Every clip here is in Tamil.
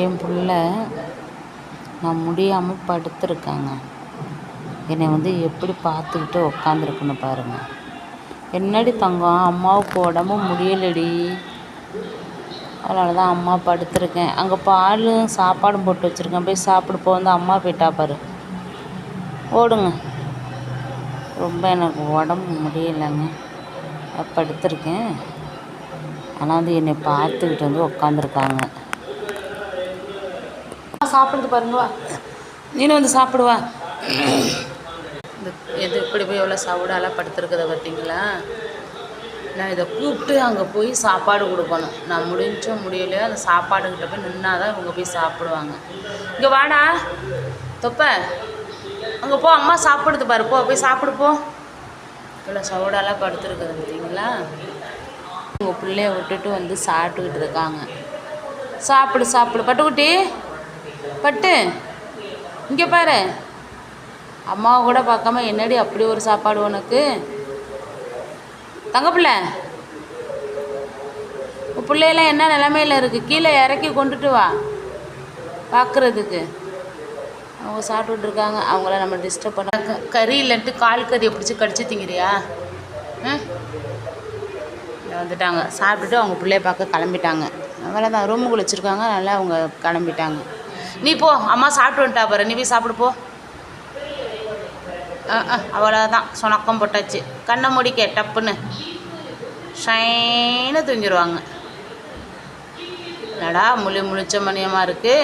என் பிள்ள நான் முடியாமல் படுத்துருக்காங்க. என்னை வந்து எப்படி பார்த்துக்கிட்டு உக்காந்துருக்குன்னு பாருங்க. என்னடி தங்கம்? அம்மாவுக்கு உடம்பு முடியலடி. அதனால தான் அம்மா படுத்துருக்கேன். அங்கே பாலும் சாப்பாடும் போட்டு வச்சுருக்கேன். போய் சாப்பிட போ வந்து அம்மா போயிட்டா பாரு. ஓடுங்க. ரொம்ப எனக்கு உடம்பு முடியலைங்க. படுத்திருக்கேன். ஆனால் வந்து என்னை பார்த்துக்கிட்டு வந்து உக்காந்துருக்காங்க. சாப்பிடுது பாருங்களா நீனும் வந்து சாப்பிடுவா. இந்த எது இப்படி போய் எவ்வளோ சவுடாலாம் படுத்துருக்குத பார்த்தீங்களா? நான் இதை கூப்பிட்டு அங்கே போய் சாப்பாடு கொடுக்கணும். நான் முடிஞ்சோ முடியலையோ அந்த சாப்பாடுக்கிட்ட போய் நின்னா தான் இவங்க போய் சாப்பிடுவாங்க. இங்கே வாடா. தொப்ப. அங்கே போ அம்மா சாப்பிடுது பாரு. போ போய் சாப்பிடுப்போம் இவ்வளோ சவுடாலாம் படுத்துருக்குது பார்த்தீங்களா? உங்கள் பிள்ளைய விட்டுட்டு வந்து சாப்பிட்டுக்கிட்டு இருக்காங்க. சாப்பிடு சாப்பிடு. பட்டுக்குட்டி. பட்டு இங்கே பாரு. அம்மாவை கூட பார்க்காம என்னடி அப்படி ஒரு சாப்பாடு உனக்கு? தங்கப்பிள்ளை பிள்ளையெல்லாம் என்ன நிலமையில இருக்குது கீழே இறக்கி கொண்டுட்டு வா. பார்க்குறதுக்கு அவங்க சாப்பிட்டுட்டு இருக்காங்க. அவங்கள நம்ம டிஸ்டர்ப் பண்ண க- கறி இல்லைன்ட்டு கால் கறியை பிடிச்சி கடிச்சு திங்கிறியா? ம் வந்துட்டாங்க. சாப்பிட்டுட்டு அவங்க பிள்ளைய பார்க்க கிளம்பிட்டாங்க. அவ்வளோ தான் ரூமுக்குள்ள வச்சுருக்காங்க நல்லா அவங்க கிளம்பிட்டாங்க. நீ போ அம்மா சாப்பிட்டு வந்துட்டா பாரு. நீ போய் சாப்பிடு போ. ஆ ஆ அவ்வளோதான் சுணக்கம் போட்டாச்சு. கண்ணை முடிக்க டப்புன்னு. ஷைன்னு தூங்கிடுவாங்க என்னடா முழு முழிச்ச மணியமாக இருக்கு.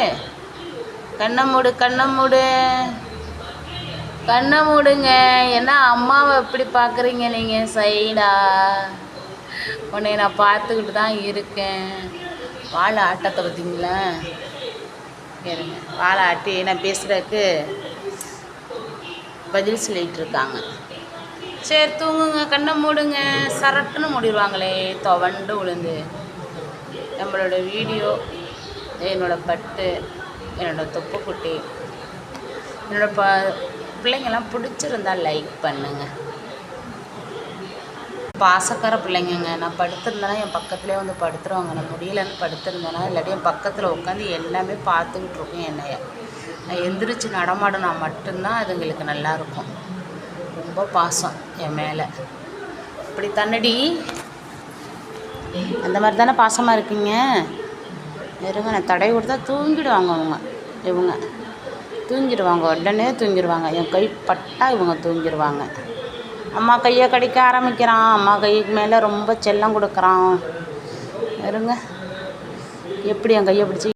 கண்ணை மூடு கண்ணை மூடு. கண்ணை மூடுங்க. என்ன அம்மாவை எப்படி பார்க்குறீங்க நீங்கள் சைடா? உன்னை நான் பார்த்துக்கிட்டு தான் இருக்கேன். வாழை ஆட்டத்தை பார்த்தீங்களா இருங்க வாழை ஆட்டி நான் பேசுகிறதுக்கு பதில் சொல்லிட்டு இருக்காங்க சரி தூங்குங்க கண்ணை மூடுங்க. சரட்டுன்னு மூடிடுவாங்களே துவண்டு விழுந்து நம்மளோட வீடியோ என்னோட பட்டு என்னோட தொப்புக்குட்டி என்னோட ப பிள்ளைங்கெல்லாம் பிடிச்சிருந்தா லைக் பண்ணுங்கள் பாசக்கார பிள்ளைங்கங்க. நான் படுத்திருந்தேன்னா என் பக்கத்துலேயே வந்து படுத்துருவாங்க. நான் முடியலன்னு படுத்திருந்தேன்னா இல்லாட்டி என் பக்கத்தில் உட்காந்து எல்லாமே பார்த்துக்கிட்டு இருக்கும் என்னைய. நான் எந்திரிச்சு நடமாடினா மட்டும்தான் அதுங்களுக்கு நல்லாயிருக்கும் ரொம்ப பாசம் என் மேலே. இப்படி தன்னடி. அந்த மாதிரி தானே பாசமாக இருக்கீங்க இருங்க நான் தடை கொடுத்தா தூங்கிடுவாங்க அவங்க. இவங்க. தூங்கிடுவாங்க. உடனே தூங்கிடுவாங்க. என் கை பட்டா இவங்க தூங்கிடுவாங்க. அம்மா கையை கடிக்க ஆரம்பிக்கிறான். அம்மா கைக்கு மேலே ரொம்ப செல்லம் கொடுக்குறான். இருங்க. எப்படி என் கையை பிடிச்சி